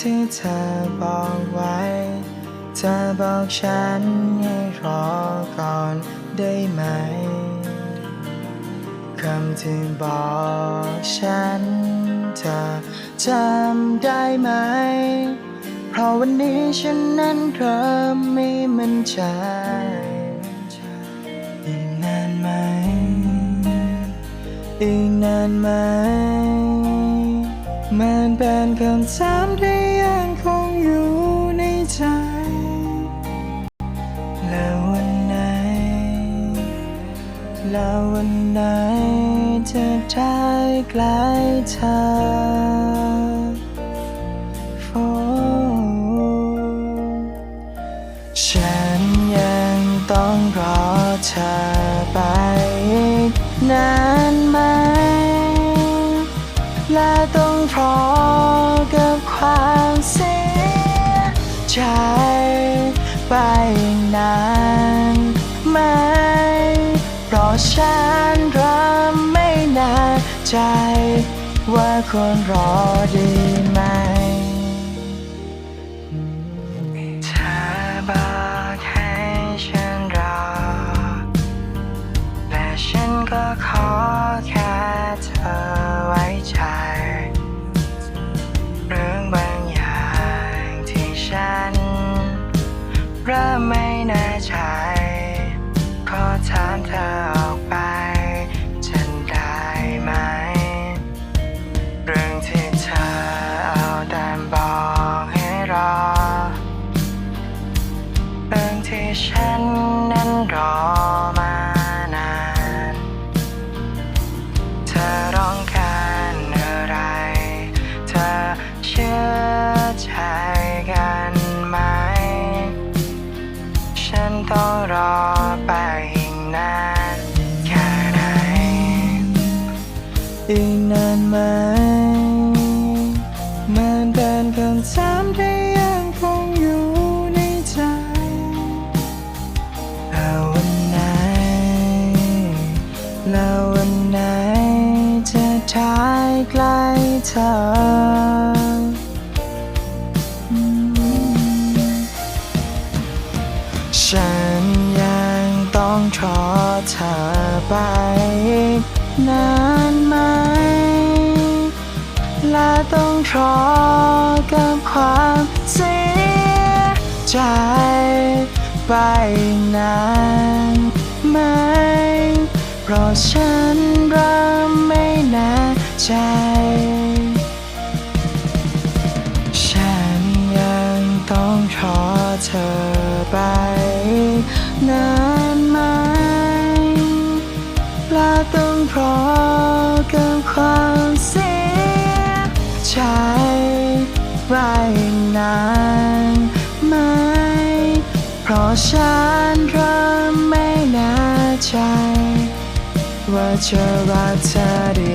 ที่เธอบอกไว้ เธอบอกฉันให้รอก่อนได้ไหม คำที่บอกฉัน เธอจำได้ไหม เพราะวันนี้ฉันนั้นเริ่มไม่มั่นใจอีกนานไหม อีกนานไหม มันเป็นคำถามที่ยังคงอยู่ในใจ แล้ววันไหน แล้ววันไหนจะได้ใกล้เธอโอ้ฉันยังต้องรอเธอไปอีกนานไหมและต้ องรอกับความเสียใจไปนานไหมเพราะฉันริ่มไม่แน่ใจว่าควรรอดีไหมเธอบอกให้ฉันรอ และฉันก็ขอแค่เธอไว้ใจ เริ่มไม่แน่ใจขอถามเธอออกไป ฉันได้ไหม เรื่องที่เธอเอาแต่บอกให้รอ เรื่องที่ฉันนั้นรอ อีกนานไหมมันเป็นคำถามที่ยังคงอยู่ในใจแล้ววันไหน แล้ววันไหนจะได้ใกล้เธอฉันยังต้องรอเธอไป นานไหม และต้องรอกับความเสียใจไปนานไหม เพราะฉันริ่มไม่แน่ใจฉันยังต้องรอเธอไปนา ฉันเริ่มไม่แน่ใจ ว่าจะรักเธอดี